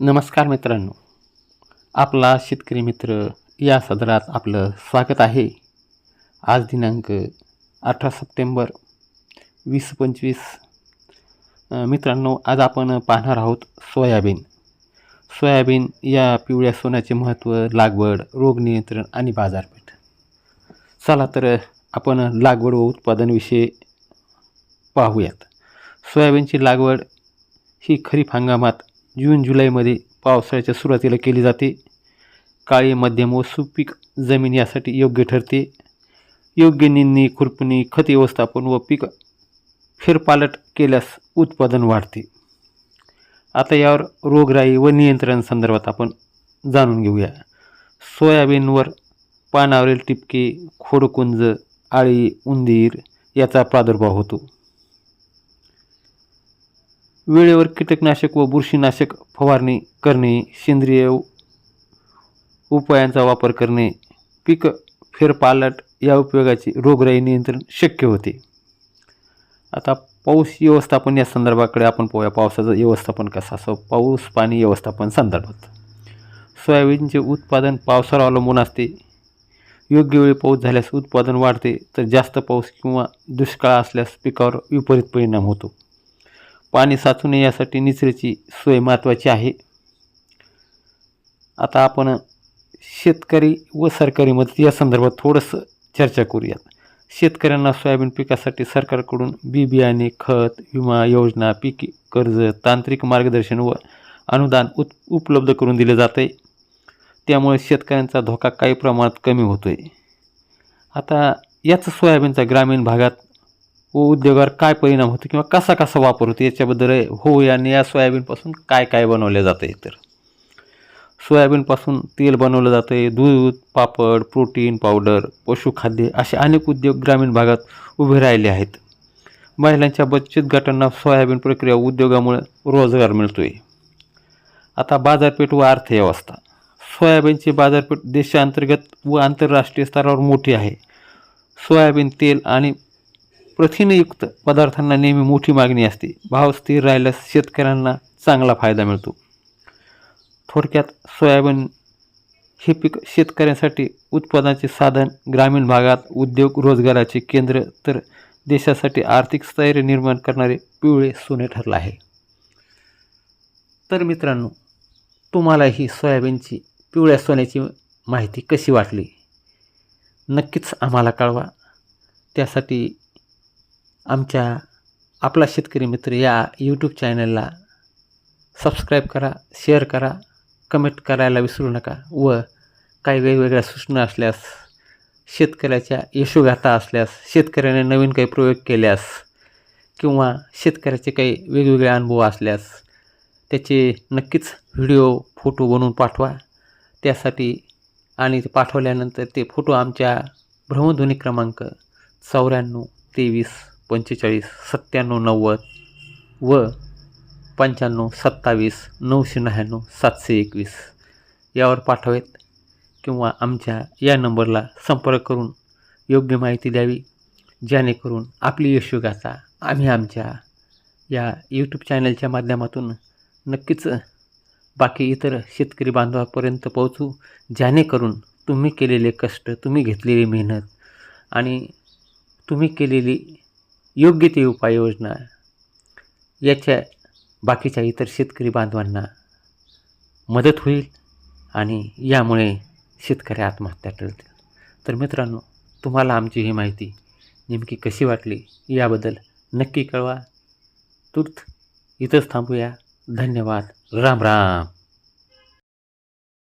नमस्कार मित्रांनो. आपला शेतकरी मित्र या सदरात आपलं स्वागत आहे. आज दिनांक अठरा सप्टेंबर वीस पंचवीस. मित्रांनो आज आपण पाहणार आहोत सोयाबीन. सोयाबीन या पिवळ्या सोन्याचे महत्त्व लागवड रोग नियंत्रण आणि बाजारपेठ. चला तर आपण लागवड व उत्पादनविषयी पाहूयात. सोयाबीनची लागवड ही खरीप हंगामात जून जुलैमध्ये पावसाळ्याच्या सुरुवातीला केली जाते. काळी मध्यम व सुपीक जमीन यासाठी योग्य ठरते. योग्य निंदणी खुरपणी खत व्यवस्थापन व पीक फेरपालट केल्यास उत्पादन वाढते. आता यावर रोगराई व नियंत्रण संदर्भात आपण जाणून घेऊया. सोयाबीनवर पानावरील टिपके खोडकुंज आळी उंदीर याचा प्रादुर्भाव होतो. वेळेवर कीटकनाशक व बुरशीनाशक फवारणी करणे सेंद्रिय उपायांचा वापर करणे पीक फेरपालट या उपयोगाची रोगराई नियंत्रण शक्य होते. आता पाऊस व्यवस्थापन या संदर्भाकडे आपण पाहूया. पावसाचं व्यवस्थापन कसं असं? पाऊस पाणी व्यवस्थापन संदर्भात. सोयाबीनचे उत्पादन पावसावर अवलंबून असते. योग्य वेळी पाऊस झाल्यास उत्पादन वाढते तर जास्त पाऊस किंवा दुष्काळ असल्यास पिकावर विपरीत परिणाम होतो. पाणी साचू नये यासाठी निचऱ्याची सोय महत्त्वाची आहे. आता आपण शेतकरी व सरकारी मदत या संदर्भात थोडंसं चर्चा करूयात. शेतकऱ्यांना सोयाबीन पिकासाठी सरकारकडून बी बियाणे खत विमा योजना पीक कर्ज तांत्रिक मार्गदर्शन व अनुदान उत उपलब्ध करून दिले जाते. त्यामुळे शेतकऱ्यांचा धोका काही प्रमाणात कमी होतो आहे आता याच सोयाबीनचा ग्रामीण भागात उद्योगावर काय परिणाम होतो किंवा कसा कसा वापर होतो याच्याबद्दल हो आणि या सोयाबीनपासून काय काय बनवले जातं आहे तर सोयाबीनपासून तेल बनवलं जातं आहे दूध पापड प्रोटीन पावडर पशुखाद्य असे अनेक उद्योग ग्रामीण भागात उभे राहिले आहेत. महिलांच्या बचत गटांना सोयाबीन प्रक्रिया उद्योगामुळे रोजगार मिळतो आहे आता बाजारपेठ व अर्थव्यवस्था. सोयाबीनची बाजारपेठ देशांतर्गत व आंतरराष्ट्रीय स्तरावर मोठी आहे. सोयाबीन तेल आणि प्रथिनयुक्त पदार्थांना नेहमी मोठी मागणी असते. भाव स्थिर राहिल्यास शेतकऱ्यांना चांगला फायदा मिळतो. थोडक्यात सोयाबीन हे पीक शेतकऱ्यांसाठी उत्पादनाचे साधन ग्रामीण भागात उद्योग रोजगाराचे केंद्र तर देशासाठी आर्थिक स्थैर्य निर्माण करणारे पिवळे सोने ठरलं आहे. तर मित्रांनो तुम्हाला ही सोयाबीनची पिवळ्या सोन्याची माहिती कशी वाटली? नक्कीच आम्हाला कळवा. त्यासाठी आमच्या आपला शेतकरी मित्र या यूट्यूब चॅनलला सबस्क्राईब करा शेअर करा कमेंट करायला विसरू नका व काही वेगवेगळ्या सूचना असल्यास शेतकऱ्याच्या यशोगाथा असल्यास शेतकऱ्याने नवीन काही प्रयोग केल्यास किंवा शेतकऱ्याचे काही वेगवेगळे अनुभव असल्यास त्याचे नक्कीच व्हिडिओ फोटो बनवून पाठवा. त्यासाठी आणि ते पाठवल्यानंतर ते फोटो आमच्या भ्रमध्वनी क्रमांक चौऱ्याण्णव तेवीस पंचेचाळीस सत्त्याण्णव नव्वद व पंच्याण्णव सत्तावीस नऊशे नव्याण्णव सातशे एकवीस. यावर पाठवेत किंवा आमच्या या नंबरला संपर्क करून योग्य माहिती द्यावी जेणेकरून आपली यशोगाथा आम्ही आमच्या या यूट्यूब चॅनलच्या माध्यमातून नक्कीच बाकी इतर शेतकरी बांधवापर्यंत पोहोचू जेणेकरून तुम्ही केलेले कष्ट तुम्ही घेतलेली मेहनत आणि तुम्ही केलेली योग्य ती उपाययोजना याच्या बाकीच्या इतर शेतकरी बांधवांना मदत होईल आणि यामुळे शेतकरी आत्महत्या टळतील. तर मित्रांनो तुम्हाला आमची ही माहिती नेमकी कशी वाटली याबद्दल नक्की कळवा. तूर्त इथंच थांबूया. धन्यवाद. राम राम.